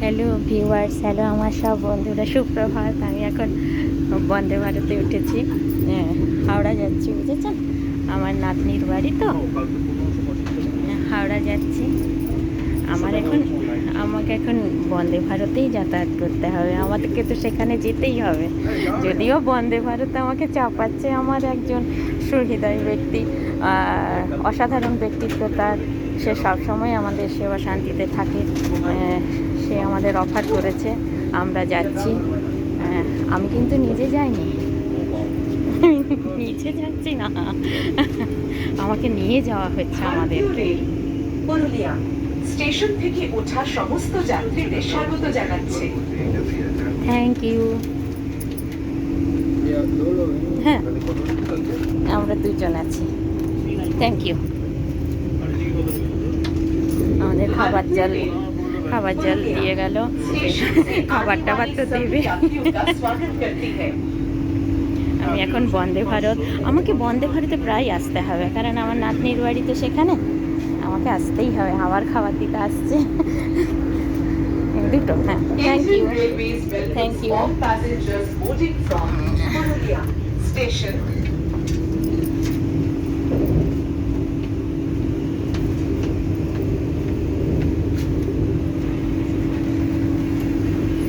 Hello viewers hello আমার সব বন্ধুরা। সুপ্রভাত। আমি এখন বন্দে ভারতে উঠেছি। হ্যাঁ, হাওড়া যাচ্ছি বুঝেছেন? আমার নাতনির বাড়ি তো। হ্যাঁ, হাওড়া যাচ্ছি। আমার এখন আমাকে এখন বন্দে ভারতেই যাতায়াত করতে হবে। আমাদেরকে তো সেখানে যেতেই হবে। যদিও বন্দে ভারতে আমাকে চাপাচ্ছে আমার একজন সুহৃদয় ব্যক্তি অসাধারণ ব্যক্তিত্ব তার সে সবসময় আমাদের সেবা শান্তিতে থাকে সে আমাদের অফার করেছে আমরা যাচ্ছি। আমি কিন্তু নিজে যাইনি। নিজে যাচ্ছি না। আমাকে নিয়ে যাওয়া হচ্ছে আমাদের স্টেশন থেকে ওঠা সমস্ত যাত্রীদের স্বাগত জানাচ্ছে। থ্যাংক ইউ হ্যাঁ। আমরা দুজন আছি। থ্যাংক ইউ আমাদের খাবার জল খাবার জল দিয়ে গেল। খাবার টাবার তো দেবে। আমি এখন বন্দে ভারত। আমাকে বন্দে ভারতে প্রায় আসতে হবে কারণ আমার নাতনির বাড়ি তো সেখানে। আমাকে আসতেই হবে আবার খাবার দিতে আসছে। দুটো হ্যাঁ। Thank you thank you station.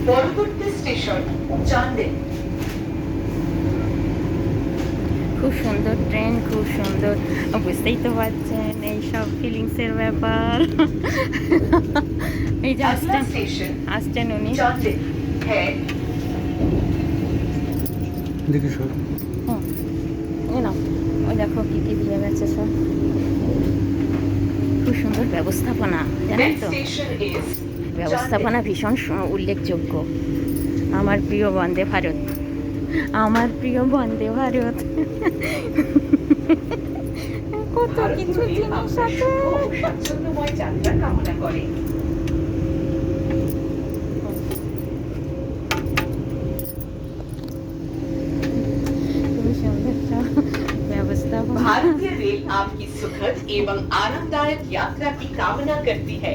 পরবর্তী স্টেশন চান্দেল খুব সুন্দর ট্রেন খুব সুন্দর। বুঝতেই তো পারছেন এইসব ফিলিংসের ব্যাপার। এই যে আসছেন আসছেন উনি। হ্যাঁ। দেখি ওই দেখো কী কী দিয়ে গেছে সব। খুব সুন্দর ব্যবস্থাপনা জানেন তো? ব্যবস্থাপনা ভীষণ উল্লেখযোগ্য। আমার প্রিয় বন্দে ভারত। আমার প্রিয় বন্দে ভারত। কত কিছু জিনিস আছে। भारतीय रेल आपकी सुखद एवं आरामदायक यात्रा की कामना करती है।